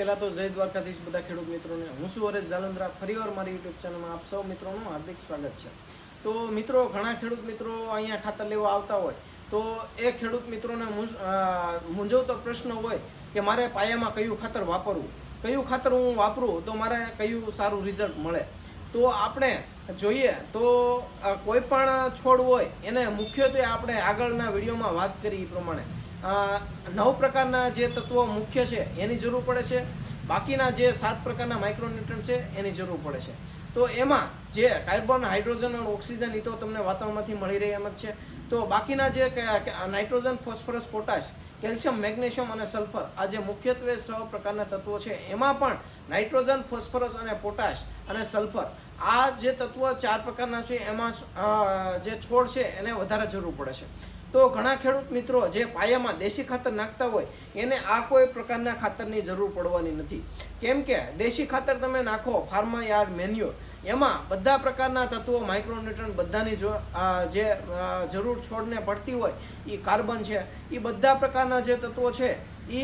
પહેલાં તો જય દ્વારકાધીશ બધા ખેડૂત મિત્રોને. હું છું હરેશ જાલંદ્રા. ફરીવાર મારી યુટ્યુબ ચેનલમાં આપ સૌ મિત્રોનું હાર્દિક સ્વાગત છે. તો મિત્રો, ઘણા ખેડૂત મિત્રો અહીંયા ખાતર લેવા આવતા હોય. તો એ ખેડૂત મિત્રોને મૂંઝ- મૂંઝવતો પ્રશ્ન હોય કે મારે પાયામાં કયું ખાતર વાપરવું? કયું ખાતર હું વાપરું તો મારે કયું સારું રિઝલ્ટ મળે? તો આપણે જોઈએ તો કોઈ પણ છોડ હોય એને મુખ્યત્વે આપણે આગળના વિડીયોમાં વાત કરી એ પ્રમાણે. નવ પ્રકારના જે તત્વો મુખ્ય છે, એની જરૂર પડે છે. બાકીના જે સાત પ્રકારના માઇક્રોન્યુટ્રન છે, એની જરૂર પડે છે. તો એમાં જે કાર્બન હાઇડ્રોજન અને ઓક્સિજન એ તો તમને વાતાવરણમાંથી મળી રહે એમ જ છે. તો બાકીના જે nitrogen phosphorus potash calcium magnesium અને સલ્ફર આ જે મુખ્યત્વે છ પ્રકારના તત્વો છે. એમાં પણ નાઇટ્રોજન ફોસ્ફરસ અને પોટાશ અને સલ્ફર આ જે તત્વો ચાર પ્રકારના છે, એમાં જે છોડ છે, એને વધારે જરૂર પડે છે. તો ઘણા ખેડૂત મિત્રો જે પાયામાં દેશી ખાતર નાખતા હોય, એને આ કોઈ પ્રકારના ખાતરની જરૂર પડવાની નથી. કેમ કે દેશી ખાતર તમે નાખો, ફાર્મા મેન્યુર એમાં બધા પ્રકારના તત્વો માઇક્રોન્યુટ્રન બધાની જો જે જરૂર છોડને પડતી હોય એ કાર્બન છે એ બધા પ્રકારના જે તત્વો છે એ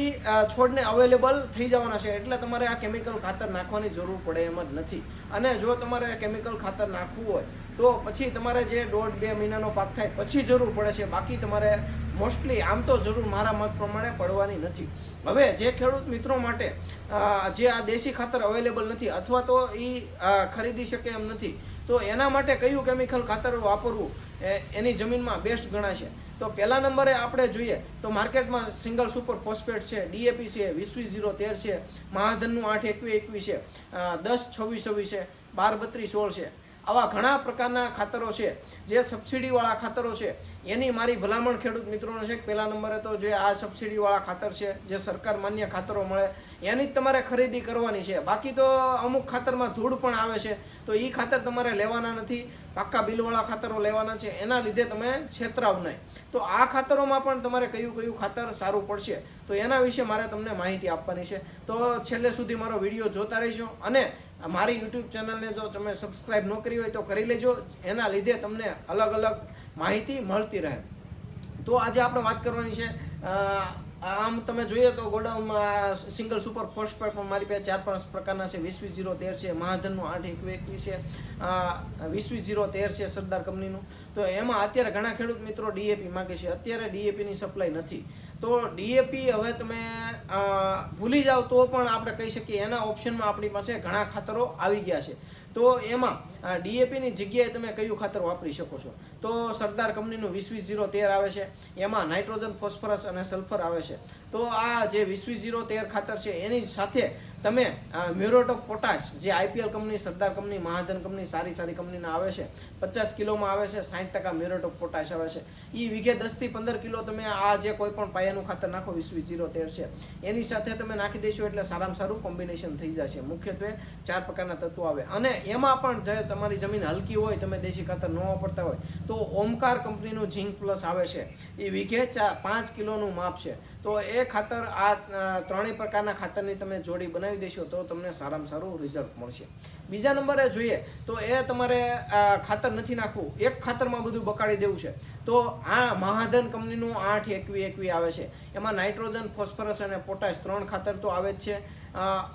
છોડને અવેલેબલ થઈ જવાના છે, એટલે તમારે આ કેમિકલ ખાતર નાખવાની જરૂર પડે એમ જ નથી. અને જો તમારે કેમિકલ ખાતર નાખવું હોય તો પછી તમારે જે દોઢ બે મહિનાનો પાક થાય, પછી જરૂર પડે છે. બાકી તમારે મોસ્ટલી આમ તો જરૂર મારા મત પ્રમાણે પડવાની નથી. હવે જે ખેડૂત મિત્રો માટે જે આ દેશી ખાતર અવેલેબલ નથી અથવા તો એ ખરીદી શકે એમ નથી, તો એના માટે કયું કેમિકલ ખાતર વાપરવું? એની જમીનમાં બેસ્ટ ગણાશે તો પહેલા નંબરે આપણે જોઈએ, તો માર્કેટમાં સિંગલ સુપર ફોસ્ફેટ છે ડીએપી છે વીસવીસ ઝીરો તેર છે, મહાધનનું આઠ એકવી એકવી છે દસ છવ્વીસ છવ્વીસ છે, બાર બત્રીસ સોળ છે. આવા ઘણા પ્રકારના ખાતરો છે, જે સબસિડીવાળા ખાતરો છે, એની મારી ભલામણ ખેડૂત મિત્રોને છે કે પહેલા નંબરે તો જે આ સબસિડીવાળા ખાતર છે, જે સરકાર માન્ય ખાતરો મળે, એની જ તમારે ખરીદી કરવાની છે. બાકી તો અમુક ખાતરમાં ધૂળ પણ આવે છે, તો એ ખાતર તમારે લેવાના નથી. પાક્કા બિલવાળા ખાતરો લેવાના છે, એના લીધે તમે છેતરાવ નહીં. તો આ ખાતરોમાં પણ તમારે કયું કયું ખાતર સારું પડશે, તો એના વિશે મારે તમને માહિતી આપવાની છે. તો છેલ્લે સુધી મારો વીડિયો જોતા રહેજો અને મારી યુટ્યુબ ચેનલને જો તમે સબસ્ક્રાઈબ ન કરી હોય તો કરી લેજો. એના લીધે તમને અલગ અલગ માહિતી મળતી રહે. તો આજે આપણે વાત કરવાની છે આમ તમે જોઈએ તો ગોડાઉનમાં સિંગલ સુપર ફોસ્ફેટ પણ મારી પાસે ચાર પાંચ પ્રકારના છે. વીસ વીસ જીરો તેર છે. મહાધનનું આઠ એક એકવીસ છે. વીસ વીસ જીરો તેર છે સરદાર કંપનીનું. તો એમાં અત્યારે ઘણા ખેડૂત મિત્રો ડીએપી માગે છે. અત્યારે ડીએપીની સપ્લાય નથી. તો ડીએપી હવે તમે ભૂલી જાઓ તો પણ આપણે કહી શકીએ એના ઓપ્શનમાં આપણી પાસે ઘણા ખાતરો આવી ગયા છે. તો એમાં ડીએપીની જગ્યાએ તમે કયું ખાતર વાપરી શકો છો? તો સરદાર કંપનીનું વીસ વીસ ઝીરો તેર આવે છે, એમાં નાઇટ્રોજન, ફોસ્ફરસ અને સલ્ફર આવે છે. તો આ જે વીસ વીસ ઝીરો તેર ખાતર છે, એની સાથે તમે મ્યુરોટ ઓફ પોટાશ જે IPL company, Sardar company, Mahajan company, સારી સારી કંપનીના આવે છે, પચાસ કિલોમાં આવે છે સાઠ ટકા મ્યુરોટ ઓફ પોટાશ આવે છે. એ વીઘે દસથી પંદર કિલો તમે આ જે કોઈ પણ પાયાનું ખાતર નાખો વીસ વીસ જીરો તેર છે. એની સાથે તમે નાખી દેશો એટલે સારામાં સારું કોમ્બિનેશન થઈ જશે. મુખ્યત્વે ચાર પ્રકારના તત્વો આવે. અને એમાં પણ જે તમારી જમીન હલકી હોય, તમે દેશી ખાતર ન વાપરતા હોય, તો ઓમકાર કંપનીનું ઝીંક પ્લસ આવે છે. એ વીઘે પાંચ કિલોનું માપ છે. તો એ ખાતર આ ત્રણેય પ્રકારના ખાતરની તમે જોડી બનાવી દેશો, તો તમને સારામાં સારું રિઝલ્ટ મળશે. બીજા નંબરે જોઈએ, તો એ તમારે ખાતર નથી નાખવું. એક ખાતરમાં બધું બકાડી દેવું છે. તો આ મહાજન કંપનીનું આઠ એકવી એકવી આવે છે. એમાં નાઇટ્રોજન, ફોસ્ફરસ અને પોટાશ ત્રણ ખાતર તો આવે જ છે.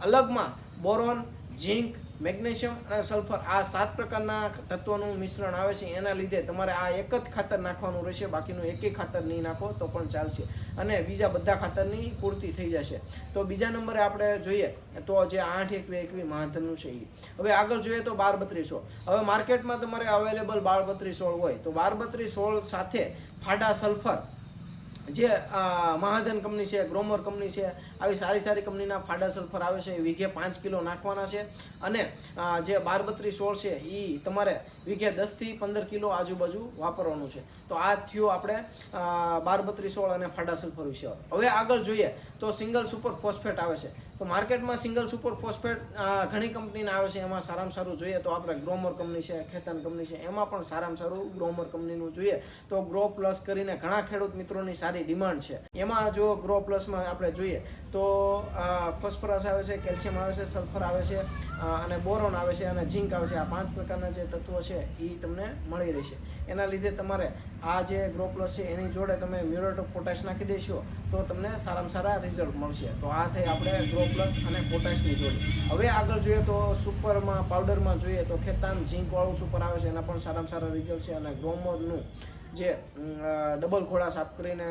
અલગમાં બોરોન, ઝીંક મેગ્નેશિયમ અને સલ્ફર આ સાત પ્રકારના તત્વોનું મિશ્રણ આવે છે. એના લીધે તમારે આ એક જ ખાતર નાખવાનું રહેશે. બાકીનું એકેય ખાતર નહીં નાખો તો પણ ચાલશે. અને બીજા બધા ખાતરની પૂર્તિ થઈ જશે. તો બીજા નંબરે આપણે જોઈએ તો જે આઠ એકવી એકવી મહાધનનું છે એ હવે આગળ જોઈએ તો બાર સોળ હવે માર્કેટમાં તમારે અવેલેબલ બાર બત્રીસ સોળ હોય તો બાર બત્રીસ સોળ સાથે ફાડા સલ્ફર જે મહાજન કંપની છે, ગ્રોમર કંપની છે આવી સારી સારી કંપનીના ફાડા સલ્ફર આવે છે, એ વીઘે પાંચ કિલો નાખવાના છે. અને જે બાર બત્રીસ સોળ છે એ તમારે વીઘે દસથી પંદર કિલો આજુબાજુ વાપરવાનું છે. તો આ થયું આપણે બાર બત્રીસ સોળ અને ફાડા સલ્ફર વિશે. હવે આગળ જોઈએ તો સિંગલ સુપર ફોસ્ફેટ આવે છે. તો માર્કેટમાં સિંગલ સુપર ફોસ્ફેટ ઘણી કંપનીના આવે છે, એમાં સારામાં સારું જોઈએ તો આપણે ગ્રોમર કંપની છે, ખેતાન કંપની છે, એમાં પણ સારામાં સારું ગ્રોમર કંપનીનું જોઈએ તો ગ્રો પ્લસ કરીને ઘણા ખેડૂત મિત્રોની સારી ડિમાન્ડ છે. એમાં જો ગ્રો પ્લસમાં આપણે જોઈએ તો ફોસ્ફરસ આવે છે, કેલ્શિયમ આવે છે, સલ્ફર આવે છે અને બોરોન આવે છે, અને ઝીંક આવે છે. આ પાંચ પ્રકારના જે તત્વો છે એ તમને મળી રહેશે. એના લીધે તમારે આ જે ગ્રો પ્લસ છે, એની જોડે તમે મ્યુરેટ ઓફ પોટેશ નાખી દેશો, તો તમને સારામાં સારા રિઝલ્ટ મળશે. તો આ થઈ આપણે ગ્રોપ્લસ અને પોટાશની જોડી. હવે આગળ જોઈએ તો સુપરમાં, પાવડરમાં જોઈએ તો ખેતાન, ઝીંકવાળું સુપર આવે છે, એના પણ સારામાં સારા રિઝલ્ટ છે, અને ગ્રોમરનું જે ડબલ ખોળા સાફ કરીને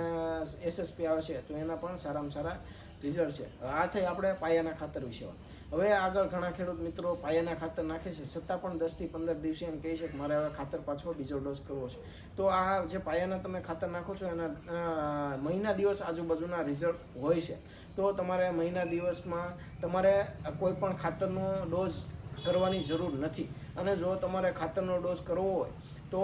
એસએસપી આવે છે, તો એના પણ સારામાં સારા રિઝલ્ટ છે. આ થઈ આપણે પાયાના ખાતર વિશે. હવે આગળ ઘણા ખેડૂત મિત્રો પાયાના ખાતર નાખે છે. છતાં પણ દસથી પંદર દિવસે એમ કહે છે કે મારે હવે ખાતર પાછો બીજો ડોઝ કરવો છે. તો આ જે પાયાના તમે ખાતર નાખો છો એના મહિના દિવસ આજુબાજુના રિઝલ્ટ હોય છે. તો તમારે મહિના દિવસમાં તમારે કોઈ પણ ખાતરનો ડોઝ કરવાની જરૂર નથી. અને જો તમારે ખાતરનો ડોઝ કરવો હોય, તો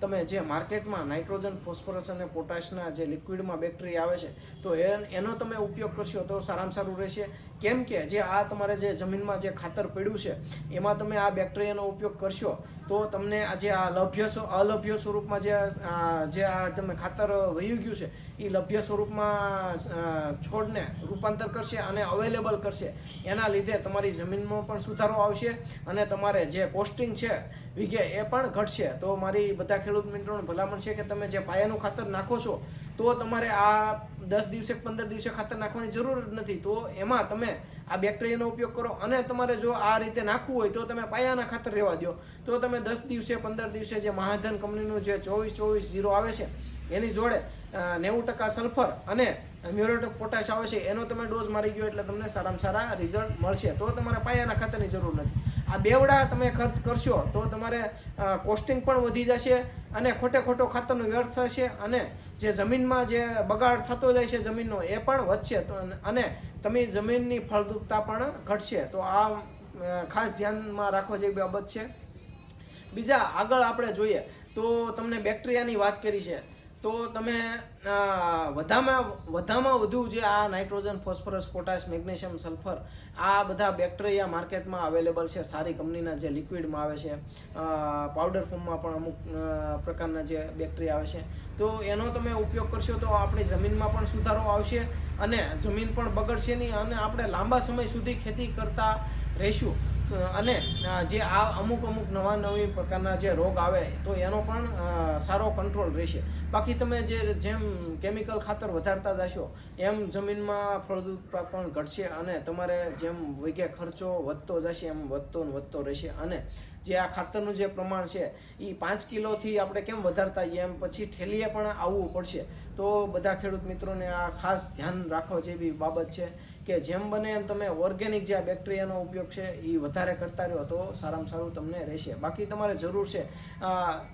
તમે જે માર્કેટમાં નાઇટ્રોજન, ફોસ્ફરસ અને પોટાશના જે લિક્વિડમાં બેક્ટેરિયા આવે છે, તો એનો તમે ઉપયોગ કરશો તો સારામાં સારું રહેશે. કેમ કે જે આ તમારે જે જમીનમાં જે ખાતર પડ્યું છે, એમાં તમે આ બેક્ટેરિયાનો ઉપયોગ કરશો તો તમને આ જે આ લભ્ય અલભ્ય સ્વરૂપમાં જે જે આ તમે ખાતર વહી ગયું છે એ લભ્ય સ્વરૂપમાં છોડને રૂપાંતર કરશે અને અવેલેબલ કરશે. એના લીધે તમારી જમીનમાં પણ સુધારો આવશે અને તમારે જે કોસ્ટિંગ છે વિગે એ પણ ઘટશે. તો મારી બધા ખેડૂત મિત્રોને ભલામણ છે કે તમે જે પાયાનું ખાતર નાખો છો, તો તમારે આ દસ દિવસે પંદર દિવસે ખાતર નાખવાની જરૂર નથી. તો એમાં તમે આ બેક્ટેરિયાનો ઉપયોગ કરો અને તમારે જો આ રીતે નાખવું હોય તો તમે પાયાના ખાતર રહેવા દો તો તમે દસ દિવસે, પંદર દિવસે જે મહાધન કંપનીનું જે ચોવીસ ચોવીસ જીરો આવે છે, એની જોડે નેવું ટકા સલ્ફર અને મ્યુરેટ પોટાશ આવે છે, એનો તમે ડોઝ મારી ગયો એટલે તમને સારામાં સારા રિઝલ્ટ મળશે. તો તમારે પાયાના ખાતરની જરૂર નથી. આ બેવડા તમે ખર્ચ કરશો તો તમારે કોસ્ટિંગ પણ વધી જશે અને ખોટે ખોટો ખાતરનો વ્યર્થ થશે અને જે જમીનમાં જે બગાડ થતો જાય છે જમીનનો એ પણ વધશે. તો અને તમે જમીનની ફળદ્રુપતા પણ ઘટશે. તો આ ખાસ ધ્યાનમાં રાખવા જેવી બાબત છે. બીજા આગળ આપણે જોઈએ તો તમને બેક્ટેરિયાની વાત કરી છે. તો તમે વધામાં વધામાં વધુ જે આ nitrogen, phosphorus, potash, magnesium, sulphur આ બધા બેક્ટેરિયા માર્કેટમાં અવેલેબલ છે. સારી કંપનીના જે લિક્વિડમાં આવે છે. પાવડર ફોર્મમાં પણ અમુક પ્રકારના જે બેક્ટેરિયા આવે છે. તો એનો તમે ઉપયોગ કરશો તો આપણી જમીનમાં પણ સુધારો આવશે અને જમીન પણ બગડશે નહીં અને આપણે લાંબા સમય સુધી ખેતી કરતા રહીશું. અને જે આ અમુક અમુક નવા નવી પ્રકારના જે રોગ આવે, તો એનો પણ સારો કંટ્રોલ રહેશે. બાકી તમે જે જેમ કેમિકલ ખાતર વધારતા જશો, એમ જમીનમાં ફળદ્રુપતા પણ ઘટશે અને તમારે જેમ વૈગે ખર્ચો વધતો જશે, એમ વધતો ને વધતો રહેશે. અને જે આ ખાતરનું જે પ્રમાણ છે એ પાંચ કિલોથી આપણે કેમ વધારતા? જઈએ એમ પછી ઠેલીએ પણ આવવું પડશે. તો બધા ખેડૂત મિત્રોને આ ખાસ ધ્યાન રાખવા જેવી બાબત છે કે જેમ બને એમ તમે ઓર્ગેનિક જે આ બેક્ટેરિયાનો ઉપયોગ છે એ વધારે કરતા રહ્યો તો સારામાં સારું તમને રહેશે. બાકી તમારે જરૂર છે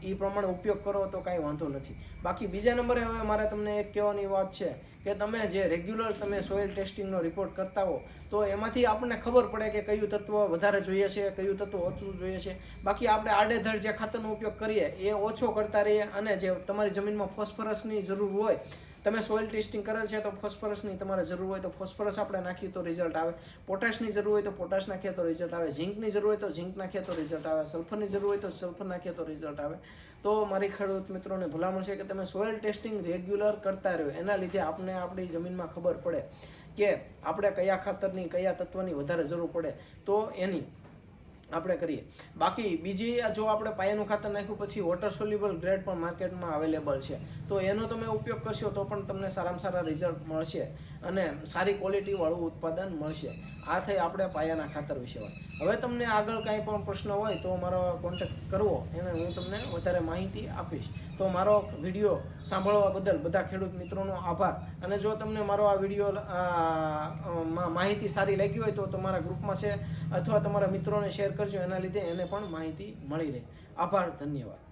એ પ્રમાણે ઉપયોગ કરો તો કાંઈ વાંધો નથી. બાકી બીજા નંબરે હવે મારે તમને એક કહેવાની વાત છે કે તમે જે રેગ્યુલર તમે સોઇલ ટેસ્ટિંગનો રિપોર્ટ કરતા હો, તો એમાંથી આપણને ખબર પડે કે કયું તત્વ વધારે જોઈએ છે, કયું તત્વ ઓછું જોઈએ છે. બાકી આપણે આડેધડ જે ખાતરનો ઉપયોગ કરીએ, એ ઓછો કરતા રહીએ અને જે તમારી જમીનમાં ફોસ્ફરસની જરૂર હોય તમે સોઇલ ટેસ્ટિંગ કરેલ છે તો ફોસ્ફરસની તમારે જરૂર હોય તો ફોસ્ફરસ આપણે નાખીએ તો રિઝલ્ટ આવે. પોટાશની જરૂર હોય તો પોટાશ નાખીએ તો રિઝલ્ટ આવે. ઝીંકની જરૂર હોય તો ઝીંક નાખીએ તો રિઝલ્ટ આવે. સલ્ફરની જરૂર હોય તો સલ્ફર નાખીએ તો રિઝલ્ટ આવે. તો મારી ખેડૂત મિત્રોને ભલામણ છે કે તમે સોઇલ ટેસ્ટિંગ રેગ્યુલર કરતા રહ્યો. એના લીધે આપણે આપણી જમીનમાં ખબર પડે કે આપણે કયા ખાતરની, કયા તત્વની વધારે જરૂર પડે. તો એની આપણે કરીએ. બાકી બીજી જો આપણે પાયાનું ખાતર નાખ્યું, પછી વોટર સોલ્યુબલ ગ્રેડ પણ માર્કેટમાં અવેલેબલ છે. તો એનો તમે ઉપયોગ કરશો તો પણ તમને સારામાં સારા રિઝલ્ટ મળશે અને સારી ક્વોલિટીવાળું ઉત્પાદન મળશે. આ થઈ આપણે પાયાના ખાતર વિશે વાત. હવે તમને આગળ કાંઈ પણ પ્રશ્ન હોય તો મારો કોન્ટેક્ટ કરવો એને હું તમને વધારે માહિતી આપીશ. તો મારો વીડિયો સાંભળવા બદલ બધા ખેડૂત મિત્રોનો આભાર. અને જો તમને મારો આ વીડિયો માહિતી સારી લાગી હોય તો તમારા ગ્રુપમાં છે અથવા તમારા મિત્રોને શેર કરજો. એના લીધે એને પણ માહિતી મળી રહે. આભાર, ધન્યવાદ.